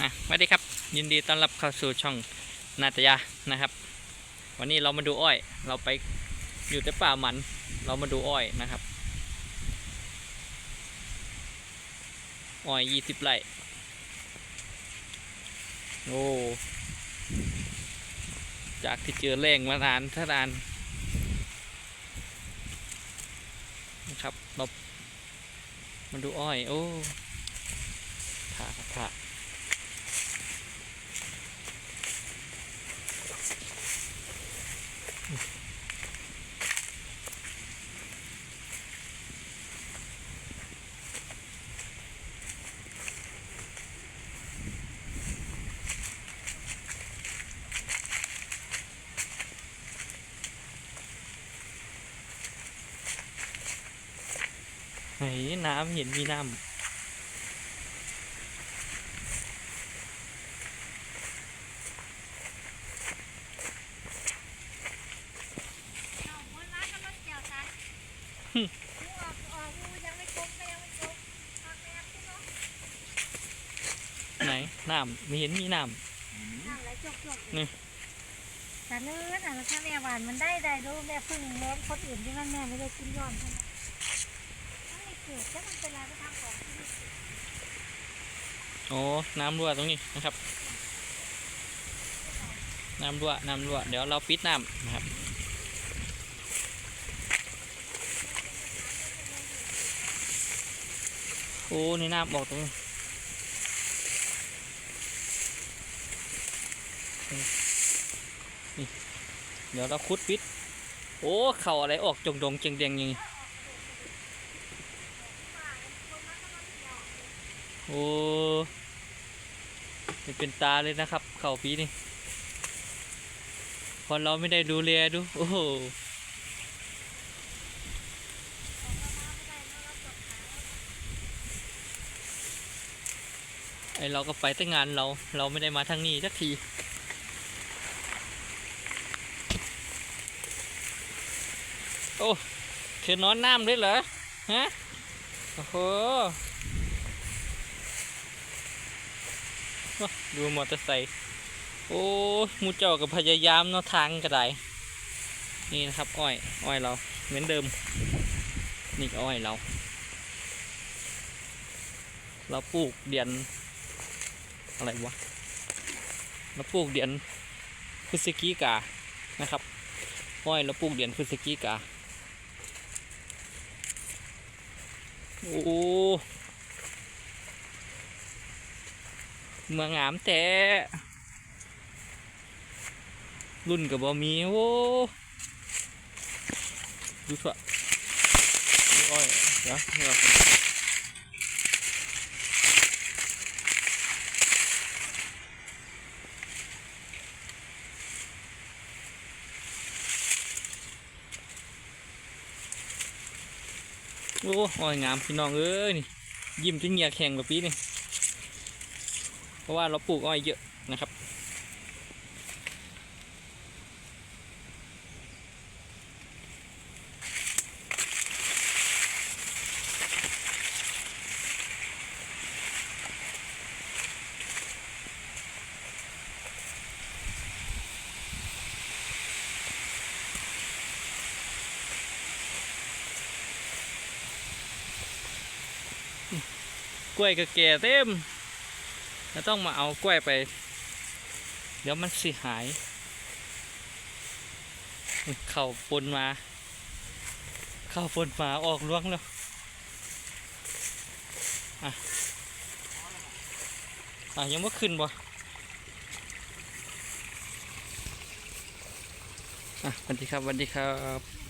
อะสวัสดีครับ ยินดีต้อนรับเข้าสู่ช่องนาตยานะครับ วันนี้เรามาดูอ้อย เราไปอยู่แต่ป่ามัน เรามาดูอ้อยนะครับ อ้อยยี่สิบไร่โอ้จากที่เจอแรงมานานท่านานนะครับเรามาดูอ้อย โอ้ผ่าครับผ่า ไหนน้ำเห็นมีน้ เอาหัวร้านก็รถเกี่ยวกันกูออกออกกูยังไม่ครบก็ยังไม่ครบอ อกแล้วกูเนาะำไหนน้ำไม่เห็นมีน้น้ำไหลจกจกนี่แต่เนื้อน่ะถ้าแม่หวานมันได้ได้ดูแม่พึ่งเลี้ยงคนอื่นที่มันแม่ไม่ได้กินย้อนใช่ไหม มันไม่เกิดแล้วมันเป็นอะไรไปทำของที่นี่โอ้น้ำรั่วตรงนี้นะครับ น้ำรั่วน้ำรั่วเดี๋ยวเราปิดน้ำนะครับโอ้ในน้ำออกตรงนี้เดี๋ยวเราคุดปิด โอ้ เข่าอะไรออกจงดงเจงเดงอย่างนี้ โอ้ไม่เป็นตาเลยนะครับ เข่าปีนี่คนเราไม่ได้ดูแลดู โอ้โหไอเราก็ไปแต่งานเรา เราไม่ได้มาทางนี้สักทีโอ้เธอนอนน้ำด้วยเหรอ ฮะ โอ้โหว้า ดูมอเตอร์ไซค์โอ้หมูเจ้ากับพยายามเนาะทางกระไดนี่นะครับอ้อยอ้อยเราเหมือนเดิมนี่ก็อ้อยเรา เราปลูกเดือนอะไรวะเราปลูกเดือนพฤศจิกานะครับอ้อยเราปลูกเดือนพฤศจิกาโอ้ เมืองงามแต่รุ่นกับบอมีโอ้ดูเถอะดูอ้อยเดี๋ยวเดี๋ยวโอ้อยงามพี่น้องเอ้ยนี่ยิ้มจนเหงียแข็งแบบปีนี่ ราะว่าเราปลูกอ้อยเยอะนะครับกล้วยก็แก่เต็ม แล้วต้องมาเอากล้วยไป เดี๋ยวมันสิหาย เข่าปนมา เข่าปนมาออกล่วงแล้วอะอะยังไม่ขึ้นบ่อะสวัสดีครับสวัสดีครับ